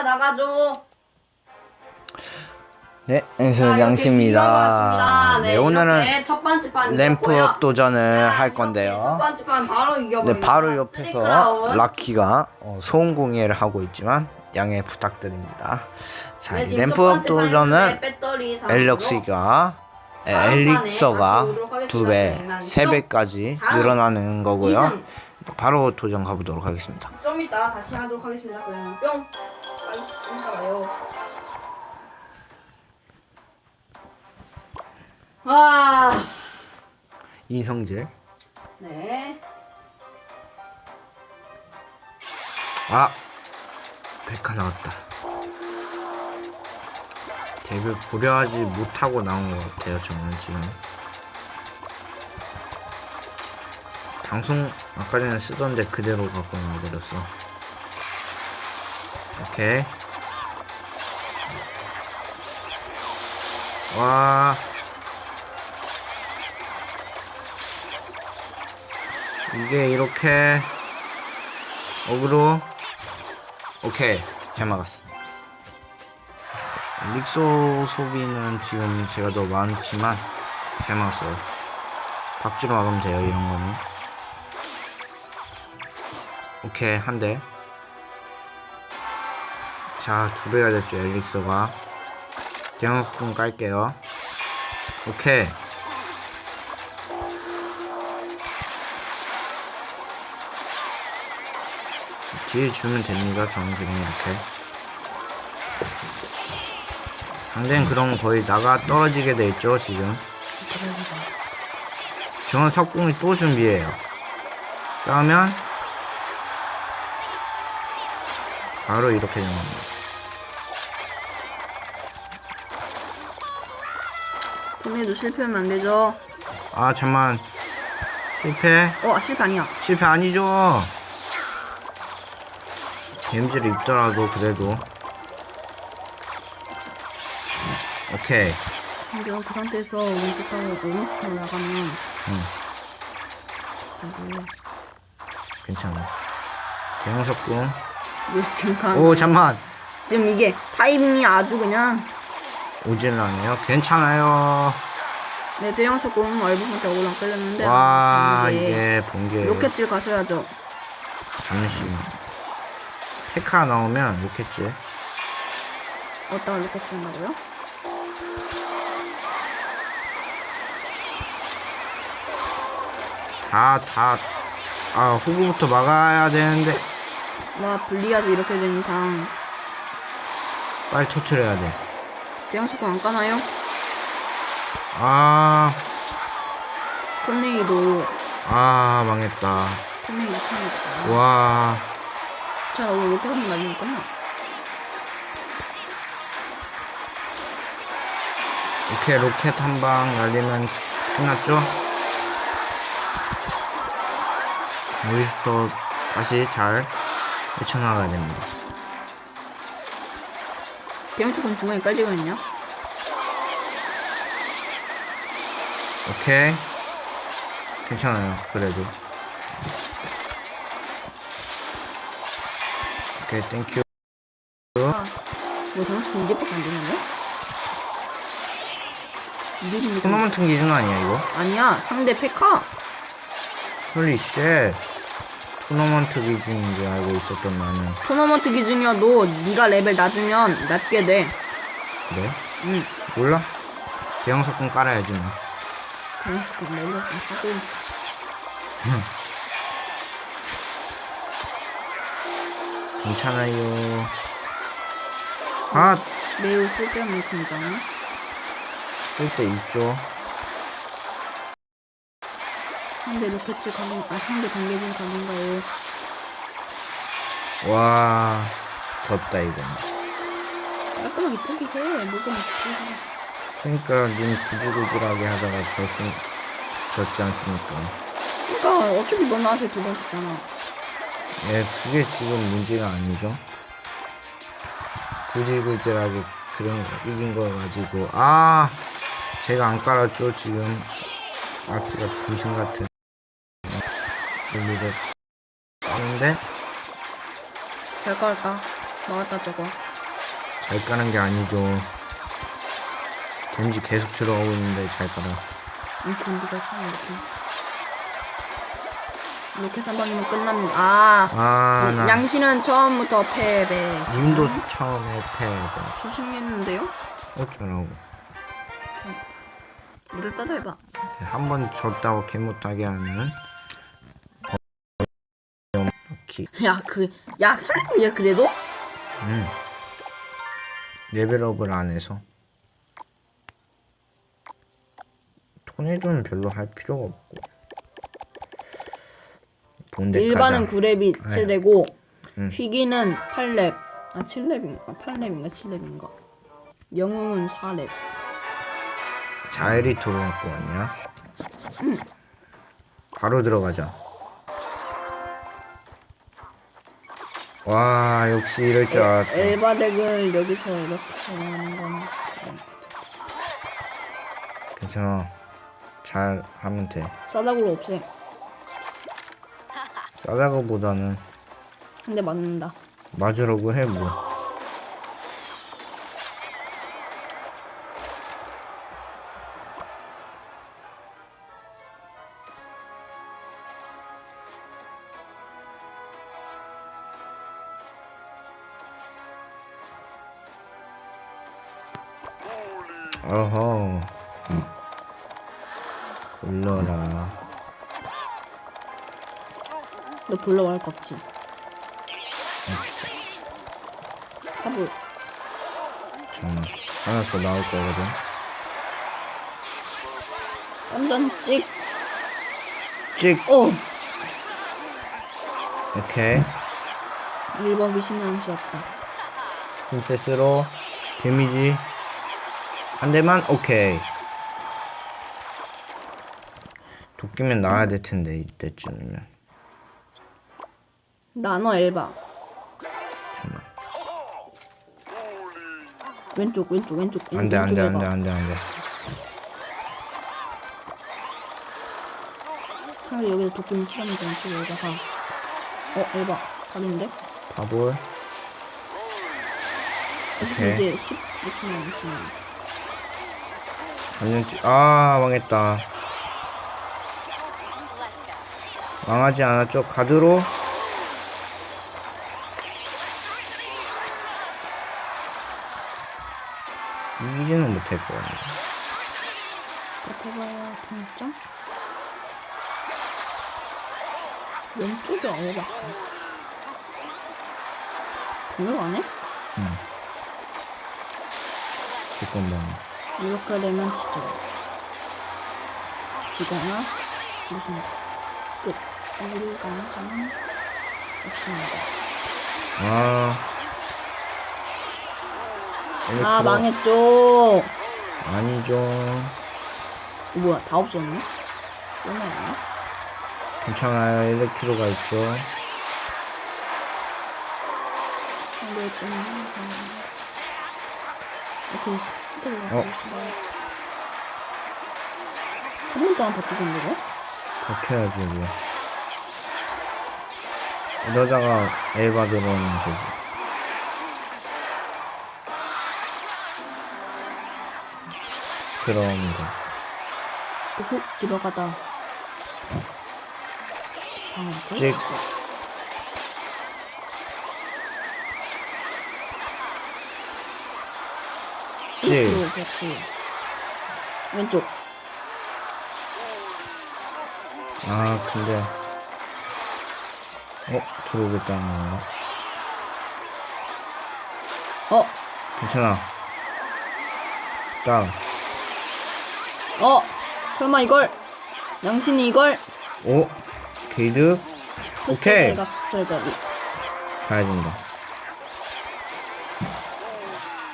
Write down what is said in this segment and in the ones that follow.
경찰 나가줘. 네, 자, 이렇게 양씨입니다. 빌려봤습니다. 네, 오늘은 이렇게 첫 번째 판 램프업 이겼고요. 도전을 자, 할 이렇게 첫 건데요. 번째 판 바로 이겨버립니다. 네, 바로 옆에서. 라키가 어, 소음 공예를 하고 있지만 양해 부탁드립니다. 자, 네, 이 램프업 도전은 엘럭스가 에, 다음 엘릭서가 다시 오도록 하겠습니다. 두 배, 그러면 세또 배까지 다음 늘어나는 거고요. 이승. 바로 도전 가보도록 하겠습니다. 좀 이따 다시 하도록 하겠습니다. 그러면 뿅. 빨리 인사가요. 와. 이성재. 네. 아, 백화 나왔다. 덱을 고려하지 못하고 나온 것 같아요, 저는 지금. 방송 아까 전에 쓰던 데 그대로 갖고 나와버렸어. 오케이. 와. 이게 이렇게 어그로. 오케이. 잘 막았어. 릭소 소비는 지금 제가 더 많지만 잘 막았어요. 박주로 막으면 돼요 이런 거는. 오케이 한대 자 두 배가 됐죠 엘릭서가 대형품 깔게요 오케이 뒤에 주면 됩니다. 지금 이렇게. 상대는 그럼 거의 나가 떨어지게 돼 있죠, 지금. 저는 석궁이 또 준비해요. 싸우면 바로 이렇게 되는 겁니다. 돈에도 실패하면 안 되죠. 아, 잠만. 실패? 어, 실패 아니야. 실패 아니죠? 데미지를 입더라도 그래도. 오케이. 근데 그 상태에서 오른쪽하고 오른쪽으로 나가면 응. 괜찮아. 대형 석궁. 왜 지금 가? 오, 잠만. 지금 이게 타이밍이 아주 그냥 오질라네요. 괜찮아요. 네 대형 소금 얼굴한테 올라 끌렸는데 와, 아, 이게 본게 로켓질 가셔야죠. 잠시만. 페카 나오면 로켓지. 어디다가 로켓질 한다고요? 다, 다, 아, 후보부터 막아야 되는데. 와 불리하죠 이렇게 된 이상 빨리 터트려야 돼. 대형 소금 안 까나요? 아, 콜레이도 아, 망했다. 콜레이도 콜레이도 와, 로켓 한번 날리면 끝나. 이렇게 로켓 한 방 날리면 끝났죠? 여기서 또 다시 잘 헤쳐나가야 됩니다. 소금 중간에 깔지거든요. 오케이. 괜찮아요. 그래도. 오케이, 땡큐. 아, 뭐 소금 이제밖에 안 되는데? 이게 토너먼트 기준 아니야, 이거? 아니야 상대 페카. 홀리 쉣. 토너먼트 기준인 줄 알고 있었던 나는. 토너먼트 기준이어도 네가 레벨 낮으면 낮게 돼. 그래? 응. 몰라? 대형 석궁 깔아야지, 뭐. 좀 하고 있지. 괜찮아요. 아, 매우 쓸데없는 긍정. 쓸때 있죠. 상대 로켓츠 가는, 아, 상대 관계진 가는가요? 와, 졌다, 이건. 깔끔하게 포기해. 뭐가 막 포기해. 그러니까 눈 구질구질하게 하다가 졌, 졌지 않습니까? 그니까, 어차피 너 나한테 두 번 줬잖아. 예, 그게 지금 문제가 아니죠. 구질구질하게 그런 거, 이긴 거 가지고, 아, 제가 안 깔았죠, 지금. 아트가 불신 같은. 의미를. 하는데, 잘 깔았다. 막았다, 저거. 잘 까는 게 아니죠. 데미지 계속 들어가고 있는데 잘 깔아. 이 공기가 참 이렇게. 이렇게 한 방이면 끝납니다. 아, 아, 나. 양신은 처음부터 패배. 님도 처음에 패배. 조심했는데요? 어쩌라고. 무대 따라 해봐. 한 번 졌다고 개 못하게 하는. 키. 야, 그, 야, 설렘이야, 그래도? 음. 레벨업을 안 해서. 토네도는 별로 할 필요가 없고. 본대 일반은 9렙이 아유. 7렙고, 음. 휘기는 8렙. 아, 7렙인가? 8렙인가? 7렙인가? 영웅은 4렙. 자일이 들어갖고 왔냐? 바로 들어가자. 와 역시 이럴 줄 알았다. 엘바 덱을 여기서 이렇게 하는 건. 괜찮아. 잘 하면 돼. 싸다구로 없애. 싸다고보다는 한대 맞는다. 맞으려고 해 뭐. 어허. 굴러라. 너 불러와 할거 없지? 하부. 잠깐만. 하나 더 나올 거거든. 완전 찍. 찍. 어! 오케이. 1번 신의 한 수였다. 프린세스로 데미지 한 대만 오케이 도끼면 나와야 될 텐데 이때쯤이면 나너 엘바. 왼쪽, 왼쪽, 왼쪽. 안돼 왼쪽 안돼 엘바. 안돼 안돼 안돼 차라리 여기서 도끼는 치라면 왼쪽 엘바가. 어, 엘바. 가는데? 바볼 오케이. 이제 15초 남았으면. 찌... 아 망했다 망하지 않았죠 가드로. 이기지는 못할 거야 버텨봐야 동점? 왼쪽이 안 해봤어. 공격 안 해? 잠깐만 이렇게 되면 진짜. 지거나 무슨 끝 우리 가능성은 없습니다. 아 아 망했죠. 아니죠 어, 뭐야 다 없었네? 끝나였나? 괜찮아요 1kg가 있죠 근데 좀 이렇게 스피드를 어. 어. 3분 동안 버티겠는데 버텨야지 뭐 이러다가 엘바 들어오면 되지. 들어옵니다 훅 들어가다. 방금. 그렇지 왼쪽. 아 근데 어 들어오겠다는 건가 어! 괜찮아. 딱 어! 설마 이걸? 양신이 이걸? 오 게이드? 오케이. 푸스자리 가야 된다.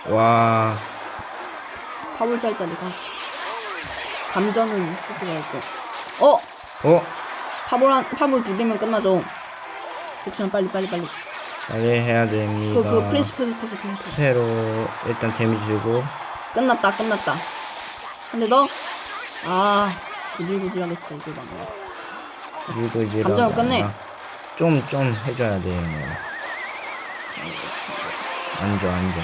와. 파볼짤짜리가 감전은 쓰지 말고 어! 어? 파볼 한 파볼 두 개면 끝나죠 복수는 빨리 빨리 빨리. 빨리 해야 됩니다. 그 그 프린스 프린스 프린스 프린스. 새로 일단 데미지 주고 끝났다 끝났다. 근데 너? 아 구질구질하게 진짜 이거 맞네. 그리고 이제 감정을 끝내. 좀좀 해줘야 돼. 뭐. 안줘 안줘.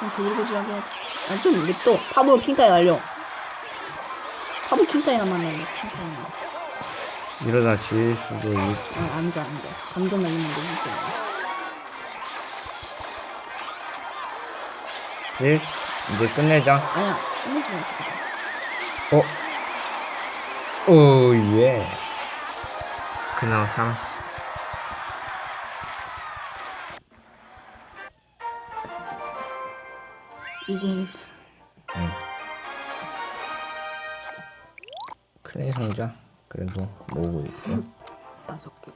좀 구질구질하게. 아좀 립도 파브로 킹카에 날려. 파볼 킹타이나 만나요, 킹타이나. 이러다 질 수도 있. 아, 앉아, 앉아. 감전 날리면 되지. 질? 이제 끝내자. 아니야, 끝내지 마. 어? 오, 예. 그나마 살았어. 이제 클 레이 상자. 그래도 모으고 있고. 다섯 개.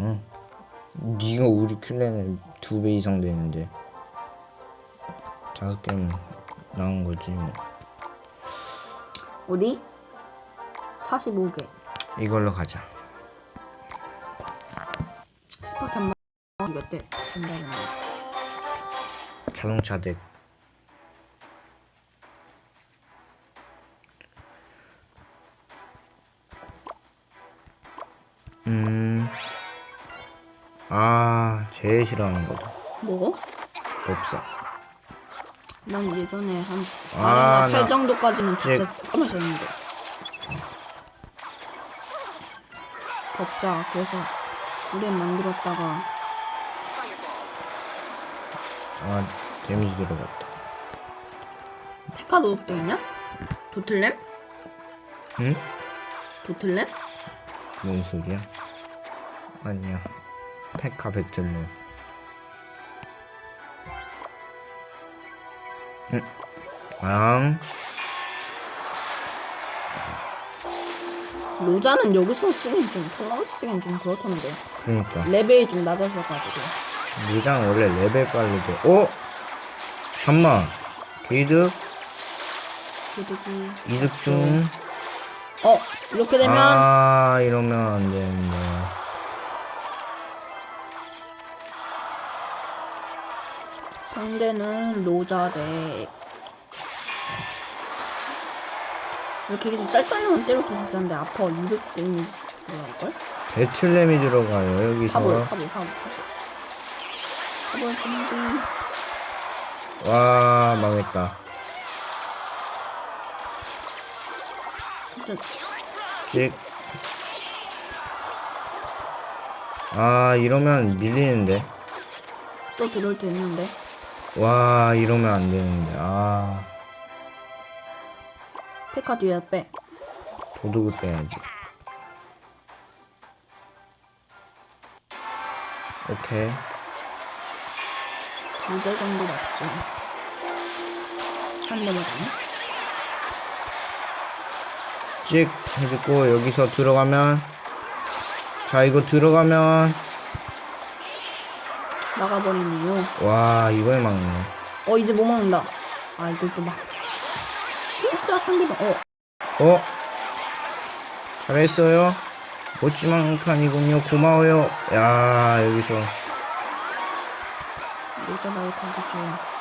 응. 네가 우리 클레는 두 배 이상 되는데. 다섯 개면 나온 거지 뭐. 우리 45개. 이걸로 가자. 스파크 한 번. 몇 대? 전달은. 자동차 덱. 음. 아, 제일 싫어하는 거다. 뭐? 법사. 난 예전에 한 아, 아레나 8 나- 정도까지는 진짜 졌는데. 법자 그래서 불에 만들었다가 아, 데미지 들어갔다. 페카 노업돼 있냐? 도틀렘? 응? 도틀렘? 뭔 소리야? 아니야. 페카 백절로. 응. 앙. 로자는 여기서 쓰긴 좀 톨라우스 쓰긴 좀 그렇던데 그니까. 레벨이 좀 낮아져가지고 무장 원래 레벨 빨리 돼. 어? 잠만. 게이드 그득이 이득 중. 어 이렇게 되면 아 이러면 안 되는데. 상대는 로자래 이렇게 그냥 짤짤이만 때려도 괜찮은데 아파 200 데미지 들어갈걸? 배틀렘이 들어가요 여기서. 파볼 파볼 파볼 파볼 준비 와 망했다. 일단 찍. 아 이러면 밀리는데. 또 들어올 때 있는데 와 이러면 안 되는데. 아 페카 뒤에 빼 도둑을 빼야지. 오케이. 두대 정도 맞죠 한 대만 가네 찍 해주고 여기서 들어가면 자 이거 들어가면. 막아버리네요. 와 이걸 막네. 어 이제 못 막는다. 아 이걸 또 막. 진짜 상대방 어. 어? 잘했어요. 멋지만 칸이군요. 고마워요. 야 여기서. 로자 나올 가겠죠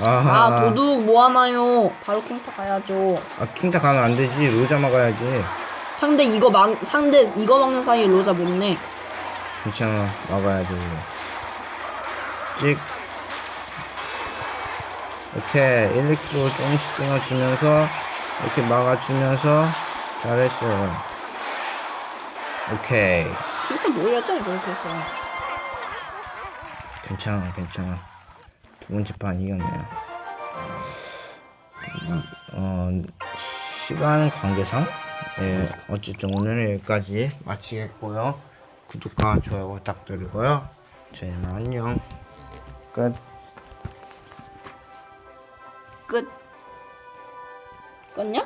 아하. 아 도둑 뭐하나요? 바로 킹타 가야죠. 아 킹타 가면 안 되지. 로자 막아야지. 상대 이거 막 상대 이거 막는 사이에 로자 못 내. 괜찮아. 막아야 돼 이거 찍. 오케이 1렉트로 조금씩 끊어주면서 이렇게 막아주면서 잘했어요. 오케이. 킹타 뭐였죠 이거? 그래서. 괜찮아 괜찮아 두 번째 판 이겼네요. 어 시간 관계상? 예 어쨌든 오늘은 여기까지 마치겠고요. 구독과 좋아요 부탁드리고요. 저희는 안녕. 끝. 끝. 껐냐?